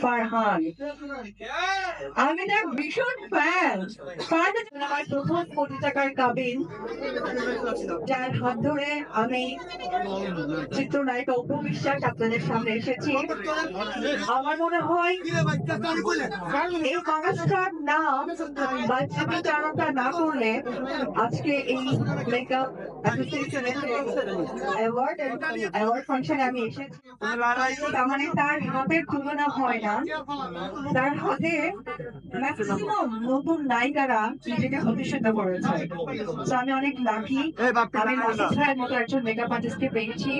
ফারহান আমি আমার প্রথম যার হাত ধরে আমি চিত্রনায়িকা আপনাদের সামনে এসেছি। আমার মনে হয় এই নাম বা জীবিকারণটা না করলে আজকে এই মেকআপ অ্যাওয়ার্ড অ্যাওয়ার্ড ফাংশনে আমি এসেছি তার মানে তার হাতের তুলনা হয় না। তার হাতে ম্যাক্সিমাম নতুন নায়িকারা নিজেকে প্রতিষ্ঠিত করেছে। তো আমি অনেক লাকি আমি মতো একজন মেকআপ আর্টিস্টকে পেয়েছি।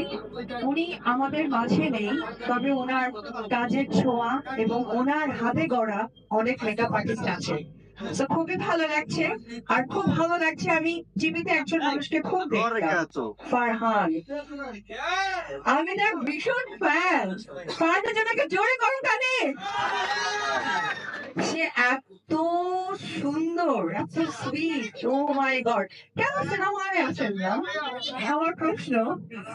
উনি আমাদের মাঝে নেই তবে ওনার কাজের ছোঁয়া এবং ওনার হাতে গড়া অনেক মেকআপ আর্টিস্ট আছে। খুবই ভালো লাগছে। আর খুব ভালো লাগছে আমি জীবিত একজন মানুষকে খুব ফারহান। আমি তার ভীষণ ফ্যান ফারহানের জন্য একটা জোরে করো কানে সে এত সুন্দর এত সুইট ও মাই গড কেন সিনেমায় আছেন না? আমার প্রশ্ন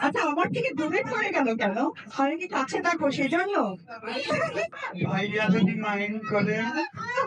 আচ্ছা আমার থেকে দূরে পড়ে গেল কেন? আমি কি কাছে থাকব সেজন্য? ভাইয়া যদি মাইন্ড করেন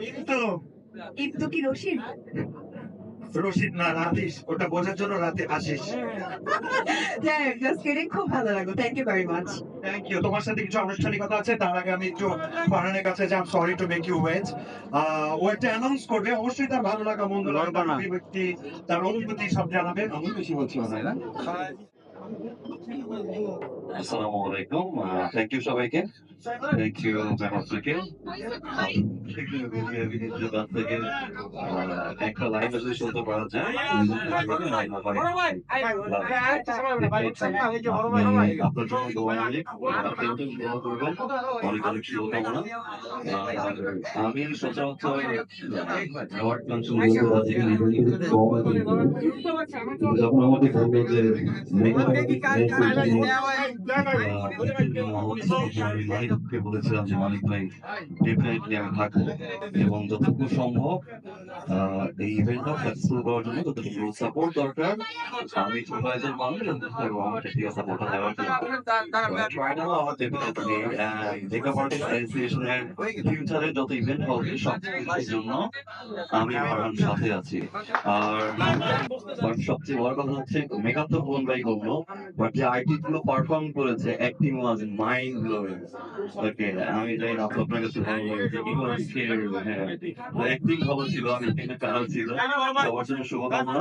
কিন্তু কিন্তু কি রশিদ? রশিদ না রাতিস ওটা বোঝার জন্য রাতে আসিস। জাস্ট কিডিং খুব ভালো লাগল। Thank you very much thank you তোমার সাথে কিছু আনুষ্ঠানিকতা আছে? তার আগে আমি একটু ফারহানের কাছে যাম sorry to make you wait ও একটা অ্যানাউন্স করবে। অবশ্যই তার ভালো লাগা মন্দ লাগা তার অনুভূতি সব জানাবে। আমি বেশি বলছি না আসসালামু আলাইকুম। থ্যাংক ইউ সবাইকে। থ্যাংক ইউ মেহমত থেকে থেকে আহ, একটা লাইন যদি শুনতে পারা যায় আমি সচরাচর যখন আমাকে বলল যে মালিককে বলেছিলাম যে মালিক ভাই ডেফিনেটলি আমি থাকব এবং যতটুকু সম্ভব এই ইভেন্টটা সাকসেসফুল করার জন্য যতটুকু সাপোর্ট দরকার, আমি সুপারভাইজার মানুষ আমার দেওয়ার জন্য। আমার ডেফিনেটলি অ্যাসোসিয়েশনের ফিউচারে যত ইভেন্ট হবে, সব জন্য আমি সাথে আছি। আর সবচেয়ে বড় কথা হচ্ছে মেকআপ তো কোন ভাই করল বাট যে আইটি গুলো পারফর্ম করেছে অ্যাক্টিং ওয়াজ মাইন্ড ওকে আমি জানি না আপনার কাছে ভালো লাগে কি করে হ্যাঁ অ্যাক্টিং ভালো ছিল আমি এখানে কারা ছিল? সবার জন্য শুভকামনা।